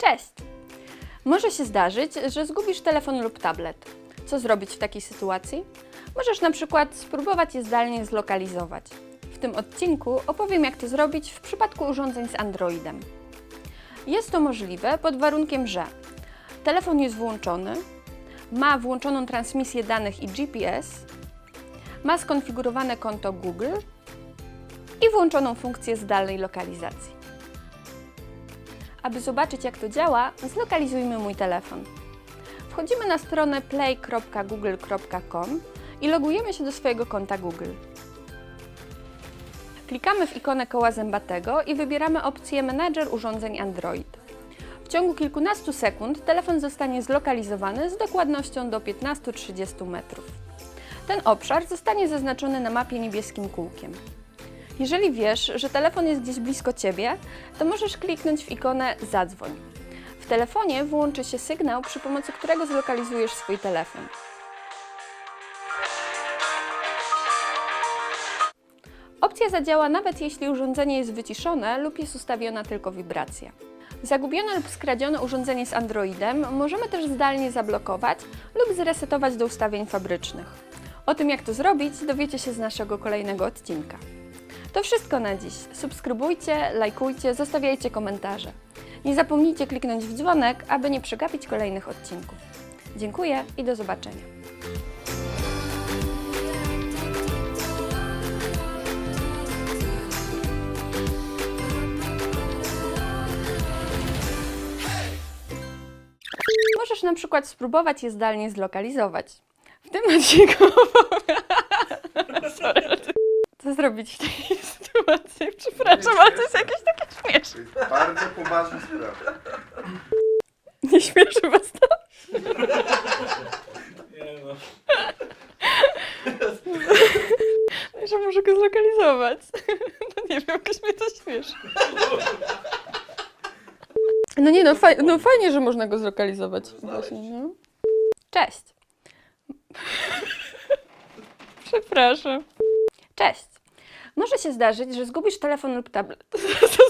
Cześć! Może się zdarzyć, że zgubisz telefon lub tablet. Co zrobić w takiej sytuacji? Możesz na przykład spróbować je zdalnie zlokalizować. W tym odcinku opowiem, jak to zrobić w przypadku urządzeń z Androidem. Jest to możliwe pod warunkiem, że telefon jest włączony, ma włączoną transmisję danych i GPS, ma skonfigurowane konto Google i włączoną funkcję zdalnej lokalizacji. Aby zobaczyć jak to działa, zlokalizujmy mój telefon. Wchodzimy na stronę play.google.com i logujemy się do swojego konta Google. Klikamy w ikonę koła zębatego i wybieramy opcję Manager urządzeń Android. W ciągu kilkunastu sekund telefon zostanie zlokalizowany z dokładnością do 15-30 metrów. Ten obszar zostanie zaznaczony na mapie niebieskim kółkiem. Jeżeli wiesz, że telefon jest gdzieś blisko Ciebie, to możesz kliknąć w ikonę Zadzwoń. W telefonie włączy się sygnał, przy pomocy którego zlokalizujesz swój telefon. Opcja zadziała nawet jeśli urządzenie jest wyciszone lub jest ustawiona tylko wibracja. Zagubione lub skradzione urządzenie z Androidem możemy też zdalnie zablokować lub zresetować do ustawień fabrycznych. O tym, jak to zrobić, dowiecie się z naszego kolejnego odcinka. To wszystko na dziś. Subskrybujcie, lajkujcie, zostawiajcie komentarze. Nie zapomnijcie kliknąć w dzwonek, aby nie przegapić kolejnych odcinków. Dziękuję i do zobaczenia. Możesz na przykład spróbować je zdalnie zlokalizować. W tym odcinku Sorry. Co zrobić w tej? Przepraszam, ale to jest jakieś takie śmieszne. Bardzo poważna sprawa. Nie śmieszy was to? Nie no. No, Że muszę go zlokalizować. No nie wiem, jakoś mnie to śmieszy. No nie, no, faj, no fajnie, że można go zlokalizować. Właśnie, no. Cześć. Przepraszam. Cześć. Może się zdarzyć, że zgubisz telefon lub tablet. Zrobić?